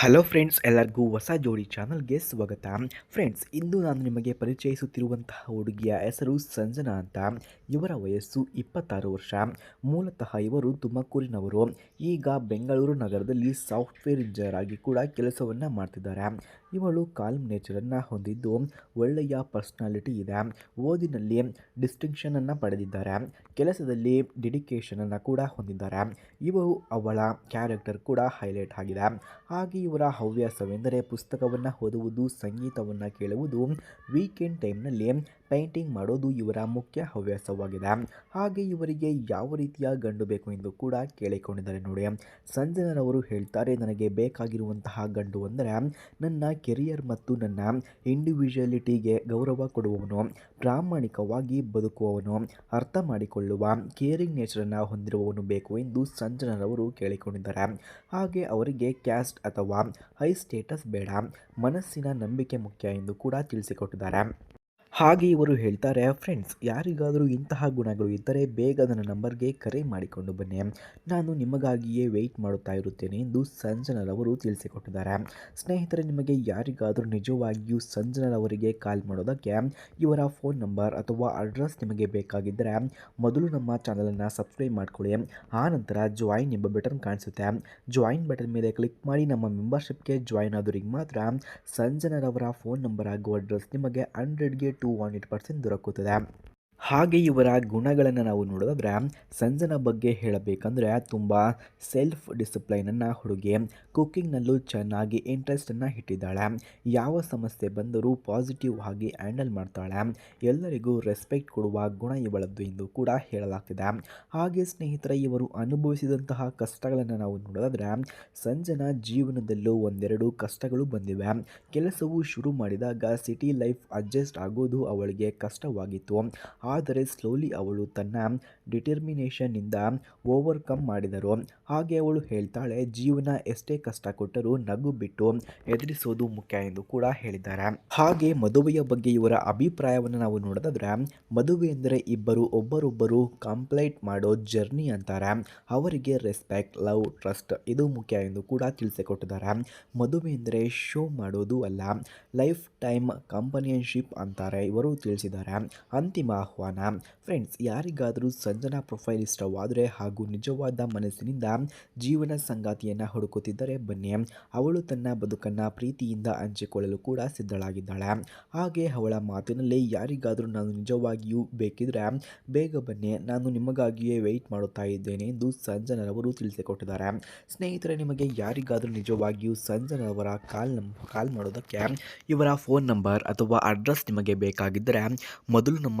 Hello friends ಎಲ್ಲರಿಗೂ ಹೊಸ ಜೋಡಿ ಚಾನಲ್ಗೆ ಸ್ವಾಗತ. ಫ್ರೆಂಡ್ಸ್ ಇಂದು ನಾನು ನಿಮಗೆ ಪರಿಚಯಿಸುತ್ತಿರುವಂತಹ ಹುಡುಗಿಯ ಹೆಸರು ಸಂಜನಾ ಅಂತ. ಇವರ ವಯಸ್ಸು ಇಪ್ಪತ್ತಾರು ವರ್ಷ. ಮೂಲತಃ ಇವರು ತುಮಕೂರಿನವರು. ಈಗ ಬೆಂಗಳೂರು ನಗರದಲ್ಲಿ ಸಾಫ್ಟ್ವೇರ್ ಇಂಜಿನಿಯರ್ ಆಗಿ ಕೂಡ ಕೆಲಸವನ್ನು ಮಾಡ್ತಿದ್ದಾರೆ. ಇವಳು ಕಾಲ್ಮ್ ನೇಚರನ್ನು ಹೊಂದಿದ್ದು ಒಳ್ಳೆಯ ಪರ್ಸ್ನಾಲಿಟಿ ಇದೆ. ಓದಿನಲ್ಲಿ ಡಿಸ್ಟಿಂಕ್ಷನನ್ನು ಪಡೆದಿದ್ದಾರೆ. ಕೆಲಸದಲ್ಲಿ ಡೆಡಿಕೇಶನನ್ನು ಕೂಡ ಹೊಂದಿದ್ದಾರೆ. ಇವರು ಅವಳ ಕ್ಯಾರೆಕ್ಟರ್ ಕೂಡ ಹೈಲೈಟ್ ಆಗಿದೆ. ಹಾಗೆ ಇವರ ಹವ್ಯಾಸವೆಂದರೆ ಪುಸ್ತಕವನ್ನು ಓದುವುದು, ಸಂಗೀತವನ್ನು ಕೇಳುವುದು ವೀಕೆಂಡ್ ಟೈಮ್ನಲ್ಲಿ ಪೇಂಟಿಂಗ್ ಮಾಡೋದು ಇವರ ಮುಖ್ಯ ಹವ್ಯಾಸವಾಗಿದೆ. ಹಾಗೆ ಇವರಿಗೆ ಯಾವ ರೀತಿಯ ಗಂಡು ಬೇಕು ಎಂದು ಕೂಡ ಕೇಳಿಕೊಂಡಿದ್ದಾರೆ ನೋಡಿ. ಸಂಜನರವರು ಹೇಳ್ತಾರೆ, ನನಗೆ ಬೇಕಾಗಿರುವಂತಹ ಗಂಡು ಅಂದರೆ ನನ್ನ ಕೆರಿಯರ್ ಮತ್ತು ನನ್ನ ಇಂಡಿವಿಜುವಲಿಟಿಗೆ ಗೌರವ ಕೊಡುವವನು, ಪ್ರಾಮಾಣಿಕವಾಗಿ ಬದುಕುವವನು, ಅರ್ಥ ಮಾಡಿಕೊಳ್ಳುವ ಕೇರಿಂಗ್ ನೇಚರನ್ನು ಹೊಂದಿರುವವನು ಬೇಕು ಎಂದು ಸಂಜನರವರು ಕೇಳಿಕೊಂಡಿದ್ದಾರೆ. ಹಾಗೆ ಅವರಿಗೆ ಕ್ಯಾಸ್ಟ್ ಅಥವಾ ಹೈ ಸ್ಟೇಟಸ್ ಬೇಡ ಮನಸ್ಸಿನ ನಂಬಿಕೆ ಮುಖ್ಯ ಎಂದು ಕೂಡ ತಿಳಿಸಿಕೊಟ್ಟಿದ್ದಾರೆ. ಹಾಗೆ ಇವರು ಹೇಳ್ತಾರೆ, ಫ್ರೆಂಡ್ಸ್, ಯಾರಿಗಾದರೂ ಇಂತಹ ಗುಣಗಳು ಇದ್ದರೆ ಬೇಗ ನನ್ನ ನಂಬರ್ಗೆ ಕರೆ ಮಾಡಿಕೊಂಡು ಬನ್ನಿ. ನಾನು ನಿಮಗಾಗಿಯೇ ವೆಯ್ಟ್ ಮಾಡುತ್ತಾ ಇರುತ್ತೇನೆ ಎಂದು ಸಂಜನರವರು ತಿಳಿಸಿಕೊಟ್ಟಿದ್ದಾರೆ. ಸ್ನೇಹಿತರೆ, ನಿಮಗೆ ಯಾರಿಗಾದರೂ ನಿಜವಾಗಿಯೂ ಸಂಜನರವರಿಗೆ ಕಾಲ್ ಮಾಡೋದಕ್ಕೆ ಇವರ ಫೋನ್ ನಂಬರ್ ಅಥವಾ ಅಡ್ರೆಸ್ ನಿಮಗೆ ಬೇಕಾಗಿದ್ದರೆ ಮೊದಲು ನಮ್ಮ ಚಾನಲನ್ನು ಸಬ್ಸ್ಕ್ರೈಬ್ ಮಾಡಿಕೊಳ್ಳಿ. ಆ ನಂತರ ಜಾಯಿನ್ ಎಂಬ ಬಟನ್ ಕಾಣಿಸುತ್ತೆ. ಜಾಯಿನ್ ಬಟನ್ ಮೇಲೆ ಕ್ಲಿಕ್ ಮಾಡಿ ನಮ್ಮ ಮೆಂಬರ್ಶಿಪ್ಗೆ ಜಾಯಿನ್ ಆದವರಿಗೆ ಮಾತ್ರ ಸಂಜನರವರ ಫೋನ್ ನಂಬರ್ ಹಾಗೂ ಅಡ್ರೆಸ್ ನಿಮಗೆ ಹಂಡ್ರೆಡ್ಗೆ ಟು ಹಂಡ್ರೆಡ್ ಪರ್ಸೆಂಟ್ ದೊರಕುತ್ತದೆ ಹಾಗೆ ಇವರ ಗುಣಗಳನ್ನು ನಾವು ನೋಡೋದಾದರೆ ಸಂಜನ ಬಗ್ಗೆ ಹೇಳಬೇಕಂದ್ರೆ ತುಂಬ ಸೆಲ್ಫ್ ಡಿಸಿಪ್ಲೈನನ್ನು ಹುಡುಗಿ ಕುಕ್ಕಿಂಗ್ನಲ್ಲೂ ಚೆನ್ನಾಗಿ ಇಂಟ್ರೆಸ್ಟನ್ನು ಇಟ್ಟಿದ್ದಾಳೆ. ಯಾವ ಸಮಸ್ಯೆ ಬಂದರೂ ಪಾಸಿಟಿವ್ ಆಗಿ ಹ್ಯಾಂಡಲ್ ಮಾಡ್ತಾಳೆ. ಎಲ್ಲರಿಗೂ ರೆಸ್ಪೆಕ್ಟ್ ಕೊಡುವ ಗುಣ ಇವಳದ್ದು ಎಂದು ಕೂಡ ಹೇಳಲಾಗ್ತಿದೆ. ಹಾಗೆ ಸ್ನೇಹಿತರ, ಇವರು ಅನುಭವಿಸಿದಂತಹ ಕಷ್ಟಗಳನ್ನು ನಾವು ನೋಡೋದಾದರೆ ಸಂಜನ ಜೀವನದಲ್ಲೂ ಒಂದೆರಡು ಕಷ್ಟಗಳು ಬಂದಿವೆ. ಕೆಲಸವು ಶುರು ಮಾಡಿದಾಗ ಸಿಟಿ ಲೈಫ್ ಅಡ್ಜಸ್ಟ್ ಆಗೋದು ಅವಳಿಗೆ ಕಷ್ಟವಾಗಿತ್ತು. ಆದರೆ ಸ್ಲೋಲಿ ಅವಳು ತನ್ನ ಡಿಟರ್ಮಿನೇಷನ್ನಿಂದ ಓವರ್ಕಮ್ ಮಾಡಿದರು ಹಾಗೆ ಅವಳು ಹೇಳ್ತಾಳೆ, ಜೀವನ ಎಷ್ಟೇ ಕಷ್ಟ ಕೊಟ್ಟರೂ ನಗು ಬಿಟ್ಟು ಎದುರಿಸೋದು ಮುಖ್ಯ ಎಂದು ಕೂಡ ಹೇಳಿದ್ದಾರೆ. ಹಾಗೆ ಮದುವೆಯ ಬಗ್ಗೆ ಇವರ ಅಭಿಪ್ರಾಯವನ್ನು ನಾವು ನೋಡೋದಾದ್ರೆ, ಮದುವೆ ಎಂದರೆ ಇಬ್ಬರು ಒಬ್ಬರೊಬ್ಬರು ಕಂಪ್ಲೀಟ್ ಮಾಡೋ ಜರ್ನಿ ಅಂತಾರೆ. ಅವರಿಗೆ ರೆಸ್ಪೆಕ್ಟ್ ಲವ್ ಟ್ರಸ್ಟ್ ಇದು ಮುಖ್ಯ ಎಂದು ಕೂಡ ತಿಳಿಸಿಕೊಟ್ಟಿದ್ದಾರೆ. ಮದುವೆ ಎಂದರೆ ಶೋ ಮಾಡೋದು ಅಲ್ಲ ಲೈಫ್ ಟೈಮ್ ಕಂಪನಿಯನ್ಶಿಪ್ ಅಂತಾರೆ, ಇವರು ತಿಳಿಸಿದ್ದಾರೆ. ಅಂತಿಮ ಆಹ್ವಾನ ಫ್ರೆಂಡ್ಸ್ ಯಾರಿಗಾದರೂ ಸಂಜನಾ ಪ್ರೊಫೈಲ್ ಇಷ್ಟವಾದರೆ ಹಾಗೂ ನಿಜವಾದ ಮನಸ್ಸಿನಿಂದ ಜೀವನ ಸಂಗಾತಿಯನ್ನು ಹುಡುಕುತ್ತಿದ್ದರೆ ಬನ್ನಿ. ಅವಳು ತನ್ನ ಬದುಕನ್ನು ಪ್ರೀತಿಯಿಂದ ಹಂಚಿಕೊಳ್ಳಲು ಕೂಡ ಸಿದ್ಧಳಾಗಿದ್ದಾಳೆ. ಹಾಗೆ ಅವಳ ಮಾತಿನಲ್ಲಿ ಯಾರಿಗಾದರೂ ನಾನು ನಿಜವಾಗಿಯೂ ಬೇಕಿದ್ರೆ ಬೇಗ ಬನ್ನಿ. ನಾನು ನಿಮಗಾಗಿಯೇ ವೆಯ್ಟ್ ಮಾಡುತ್ತಾ ಇದ್ದೇನೆ ಎಂದು ಸಂಜನರವರು ತಿಳಿಸಿಕೊಟ್ಟಿದ್ದಾರೆ. ಸ್ನೇಹಿತರೆ, ನಿಮಗೆ ಯಾರಿಗಾದರೂ ನಿಜವಾಗಿಯೂ ಸಂಜನರವರ ಕಾಲ್ ಕಾಲ್ ಮಾಡೋದಕ್ಕೆ ಇವರ ಫೋನ್ ನಂಬರ್ ಅಥವಾ ಅಡ್ರೆಸ್ ನಿಮಗೆ ಬೇಕಾಗಿದ್ದರೆ ಮೊದಲು ನಮ್ಮ